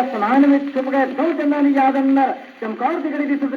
ਅਸਮਾਨ ਵਿੱਚ ਛੁਪ ਗਏ ਦੋ ਚੰਨਾਂ ਦੀ ਯਾਦ ਅੰਦਰ ਚਮਕੌਰ ਦੀ ਗੜੀ ਦੀ ਸੁਧ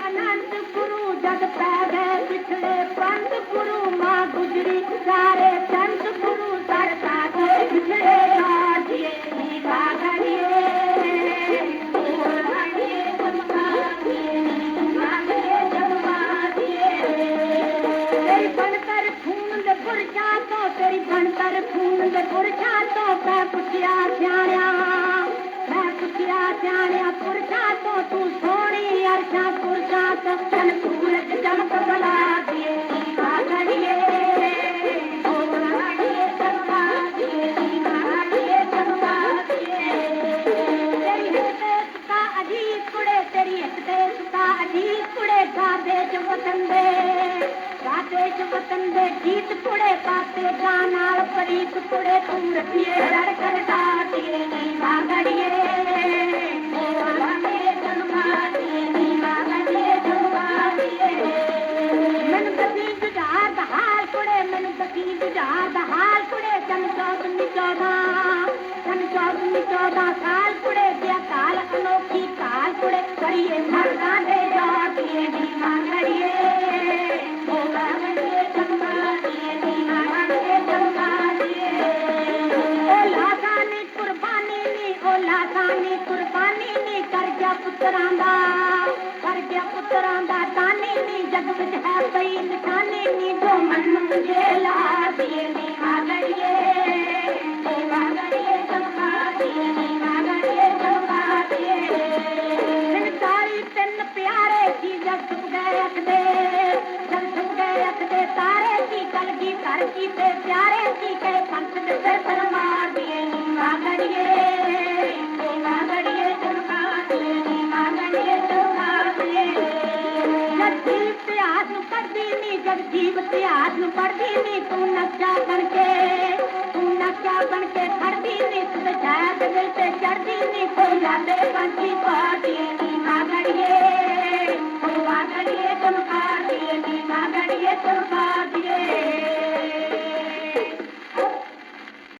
ਪੁਰੀ ਜਦ ਪੈ ਗਏ ਪਿਛਲੇ ਪੰਥ ਗੁਰੂ ਮਾਂ ਗੁਜਰੀ, ਸਾਰੇ ਸੰਤ ਗੁਰੂ ਸਰਤਾ ਦੇ ਪਿਛੜੇ ਲਾਜੀਏ ਨੀ ਵਾਗੜੀਏ ਤੇਰੀ ਬਣਤਰ ਖੂਨ ਦੇ ਪੁਰਸ਼ਾਂ ਤੋਂ ਖੂਨ ਦੇ ਪੁਰਸ਼ਾਂ ਤੋਂ ਮੈਂ ਪੁੱਛਿਆ ਸਿਆਣਿਆ, ਮੈਂ ਪੁੱਛਿਆ ਸਿਆਣਿਆ ਪੁਰਸ਼ਾਂ गीत कुड़े गाबे जो वतन दे गाबे जो वतन दे गीत कुड़े पाते जानाल परीत कुड़े तुम रतिए डर कर डाटिए नहीं मांगड़िए चौदह साल पुड़े दिया काल अनोखी काल पुड़े करिए ਪੁੱਤਰਾਂ ਦਾ ਕਰ ਗਿਆ ਪੁੱਤਰਾਂ ਦਾ ਤਾਨੀ ਨੀ ਜਗ ਵਿੱਚ ਹੈ ਪਈ ਨਿਸ਼ਾਨੀ ਨੀ ਜੋ ਮਨ ਮੁਝੇ ਲਾ ਦੀਏ ਨੀ ਮੰਗੜੀਏ ਓ ਮੰਗੜੀਏ ਚੰਗਾ ਦੀਏ ਨੀ ਮੰਗੜੀਏ ਚੰਗਾ ਦੀਏ ਸੰਸਾਰੀ ਤਿੰਨ ਪਿਆਰੇ ਕੀ ਜਗ ਸੁਭ ਗਏ ਅਖਦੇ ਜਗ ਸੁਭ ਗਏ ਅਖਦੇ ਤਾਰੇ ਕੀ ਕਲ ਕਰ ਕੀ ਪਿਆਰੇ ਕੀ ਕਹੇ ਪੰਥ ਦੇ ਸਿਰ ਪਰ ਨੀ ਮਾਗੜੀਏ। ਜੀਵ ਇਤਿਹਾਸ ਨੂੰ ਪੜ੍ਹਦੀ ਨੀ ਜਗ ਜੀਵ ਇਤਿਹਾਸ ਨੂੰ ਪੜ੍ਹਦੀ ਨੀ, ਤੂੰ ਨਕਸ਼ਾ ਬਣ ਕੇ, ਤੂੰ ਨਕਸ਼ਾ ਬਣ ਕੇ ਖੜਦੀ ਨੀ, ਤੂੰ ਸ਼ਾਇਦ ਦਿਲ ਤੇ ਚੜਦੀ ਨੀ, ਕੋਈ ਲਾਦੇ ਪੰਛੀ ਪਾ